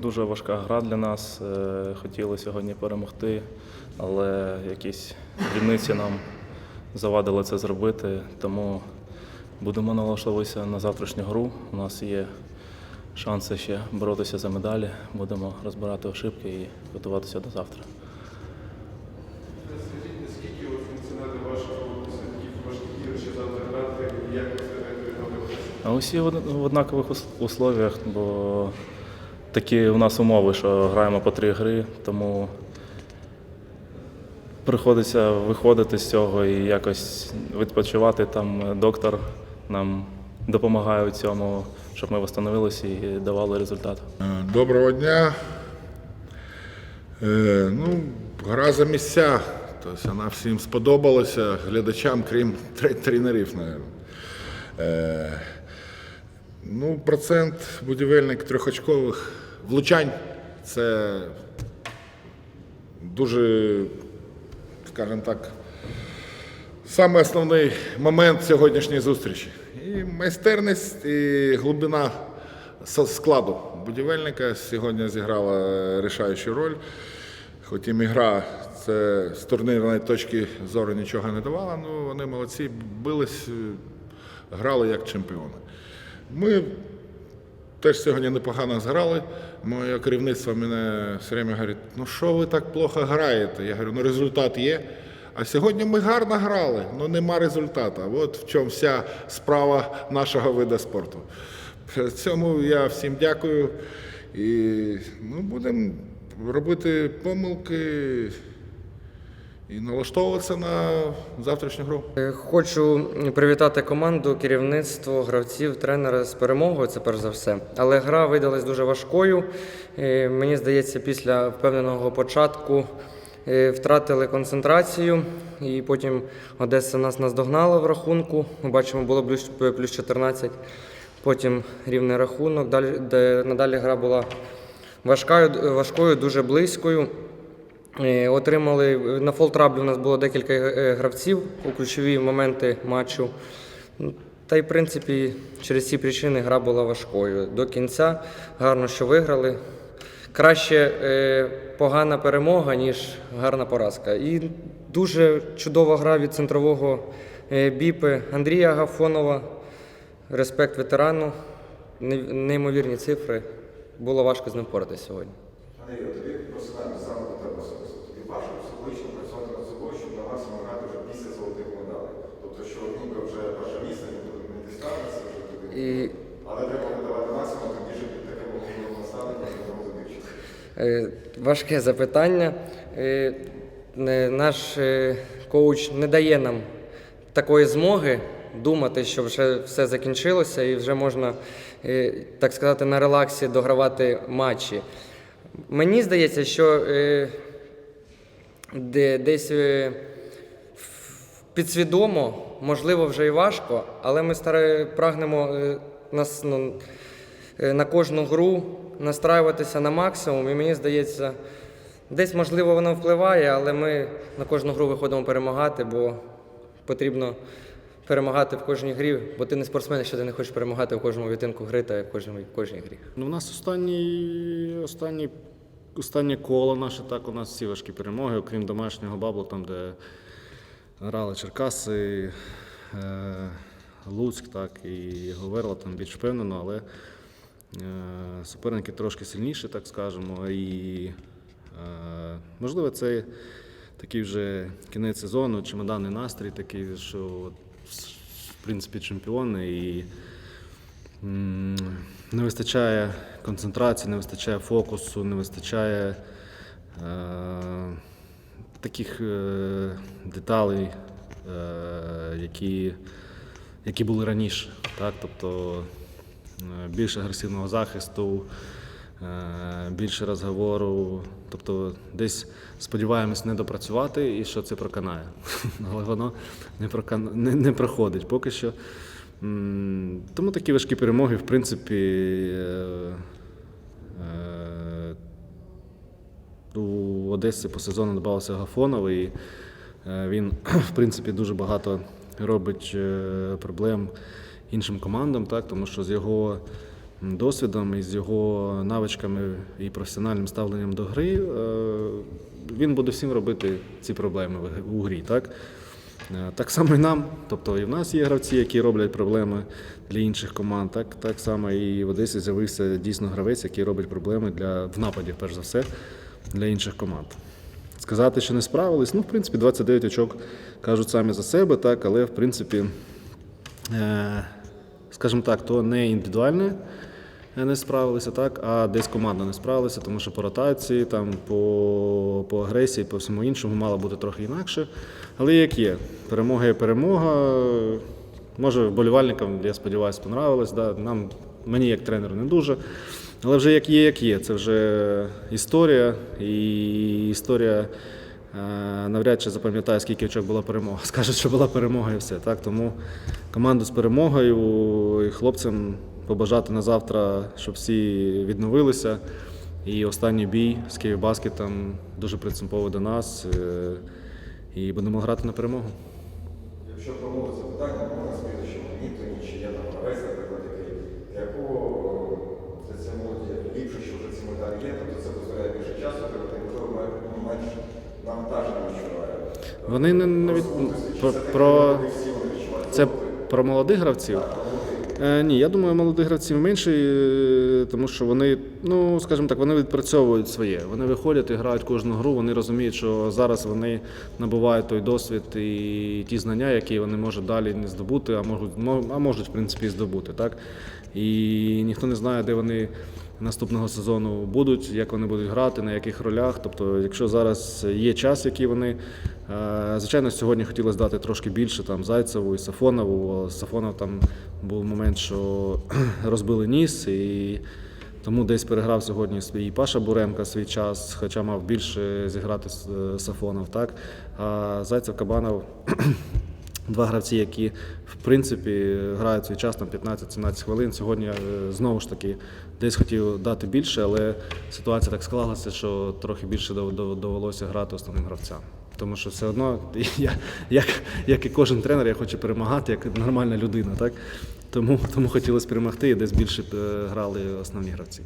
дуже важка гра для нас. Е, Хотіли сьогодні перемогти, але якісь дрібниці нам завадили це зробити. Тому будемо налаштовуватися на завтрашню гру. У нас є шанси ще боротися за медалі. Будемо розбирати ошибки і готуватися до завтра. Скажіть, наскільки от функціонує вашого важких ігор ще завтра грати, як ви встигаєте відновлюватися? Усі в однакових ус- условіях, бо такі у нас умови, що граємо по три гри, тому приходиться виходити з цього і якось відпочивати. Там доктор нам допомагає у цьому, щоб ми встановилися і давали результат. Е, Доброго дня. Е, ну, гра за місця. Тобто вона всім сподобалася, глядачам, крім тренерів, мабуть. Е, ну, процент будівельник трьохочкових влучань це дуже, скажімо так, Саме основний момент сьогоднішньої зустрічі. І майстерність, і глибина складу будівельника сьогодні зіграла рішаючу роль. Хотім гра це з турнірної точки зору нічого не давала, але вони молодці, бились, грали як чемпіони. Ми Теж сьогодні непогано зграли. Моє керівництво мене все время говорить, ну що ви так плохо граєте? Я говорю, ну результат є. А сьогодні ми гарно грали, але нема результату. От в чому вся справа нашого виду спорту. Цьому я всім дякую. І ну, будемо робити помилки і налаштовуватися на завтрашню гру. Е, Хочу привітати команду, керівництво, гравців, тренера з перемогою. Це перш за все. Але гра видалась дуже важкою. Е, Мені здається, після впевненого початку е, втратили концентрацію, і потім Одеса нас наздогнала в рахунку. Ми бачимо, було плюс, плюс 14. Потім рівний рахунок. Далі, де, надалі гра була важкою, важкою, дуже близькою. Е, Отримали на фолтраблі у нас було декілька е, гравців у ключові моменти матчу. Ну, Та й в принципі через ці причини гра була важкою. До кінця гарно, що виграли. Краще е, погана перемога, ніж гарна поразка. І дуже чудова гра від центрового е, біпи Андрія Гафонова. Респект ветерану. Неймовірні цифри. Було важко з ним впоратися сьогодні. Андрій, тобі просимо саме до тебе особисто. Тобі важко психологічно працювати над собою, щоб на максимум грати вже після золотих медалей. Тобто, що ніби вже перше місце, ніби не дістанеться вже туди. І Але треба видавати максимум, тоді ж під таке головне ставлення на тому забивчити. Е, Важке запитання. Е, не- Наш е, коуч не дає нам такої змоги думати, що вже все закінчилося і вже можна, е, так сказати, на релаксі догравати матчі. Мені здається, що е, де- десь е, підсвідомо, можливо, вже і важко, але ми прагнемо е, нас, ну, на кожну гру настраюватися на максимум. І мені здається, десь можливо воно впливає, але ми на кожну гру виходимо перемагати, бо потрібно перемагати в кожній грі, бо ти не спортсмен, якщо ти не хочеш перемагати в кожному відтинку гри та в кожній, в кожній грі. Ну, у нас останні, останні, останнє коло наше, так, у нас всі важкі перемоги, окрім домашнього баблу, там, де грали Черкаси, е, Луцьк, так, і Говерла там більш впевнено, але е, суперники трошки сильніші, так скажемо. І, е, можливо, це такий вже кінець сезону, чемоданний настрій такий, що в принципі чемпіони. І, Не вистачає концентрації, не вистачає фокусу, не вистачає е, таких е, деталей, е, які, які були раніше. Так? Тобто е, більше агресивного захисту, е, більше розговору. Тобто десь сподіваємось не допрацювати і що це проканає. Але воно не, прокан... не, не проходить поки що. Тому такі важкі перемоги, в принципі, е, е, у Одесі по сезону додавався Гафонов, і е, він, в принципі, дуже багато робить е, проблем іншим командам, так, тому що з його досвідом і з його навичками і професіональним ставленням до гри, е, він буде всім робити ці проблеми у грі. Так? Так само і нам, тобто і в нас є гравці, які роблять проблеми для інших команд. Так, так само і в Одесі з'явився дійсно гравець, який робить проблеми для в нападі, перш за все, для інших команд. Сказати, що не справились, ну, в принципі, 29 очок кажуть самі за себе, так, але в принципі, е, скажімо так, то не індивідуальне не справилися, так, а десь команда не справилася, тому що по ротації, там, по, по агресії, по всьому іншому мало бути трохи інакше. Але як є, перемога є перемога. Може, вболівальникам, я сподіваюся, понравилось. Да? Нам, мені як тренеру не дуже. Але вже як є, як є. Це вже історія, і історія е, навряд чи запам'ятає, скільки очок була перемога. Скажуть, що була перемога і все. Так? Тому команду з перемогою і хлопцям побажати на завтра, щоб всі відновилися. І останній бій з Київбаскетом дуже принципово до нас. е, І будемо грати на перемогу. Якщо промовити запитання, можна сказати, що Нітоні чи є там гравець, наприклад, який для якого для цієї молоді ліпше, що вже ці медалі є, тобто це дозволяє більше часу, тобто можливо має ну, менш навантаження. Вони не, не від... про, про... Це про молодих гравців. Е, ні, я думаю, молодих гравців менше, е, тому що вони, ну скажімо так, вони відпрацьовують своє. Вони виходять і грають кожну гру. Вони розуміють, що зараз вони набувають той досвід і ті знання, які вони можуть далі не здобути, а можуть, мо- а можуть в принципі і здобути. Так? І ніхто не знає, де вони наступного сезону будуть, як вони будуть грати, на яких ролях. Тобто, якщо зараз є час, який вони. е, Звичайно, сьогодні хотілося дати трошки більше там Зайцеву і Сафонову. Сафонов там був момент, що розбили ніс, і тому десь переграв сьогодні свій Паша Буренка свій час, хоча мав більше зіграти е, Сафонов. Так? А Зайцев Кабанов Два гравці, які в принципі грають свій час там 15-17 хвилин. Сьогодні е, знову ж таки десь хотів дати більше, але ситуація так склалася, що трохи більше дов- дов- довелося грати основним гравцям. Тому що все одно, я, як, як і кожен тренер, я хочу перемагати як нормальна людина. Так? Тому, тому хотілося перемогти і десь більше е, грали основні гравці.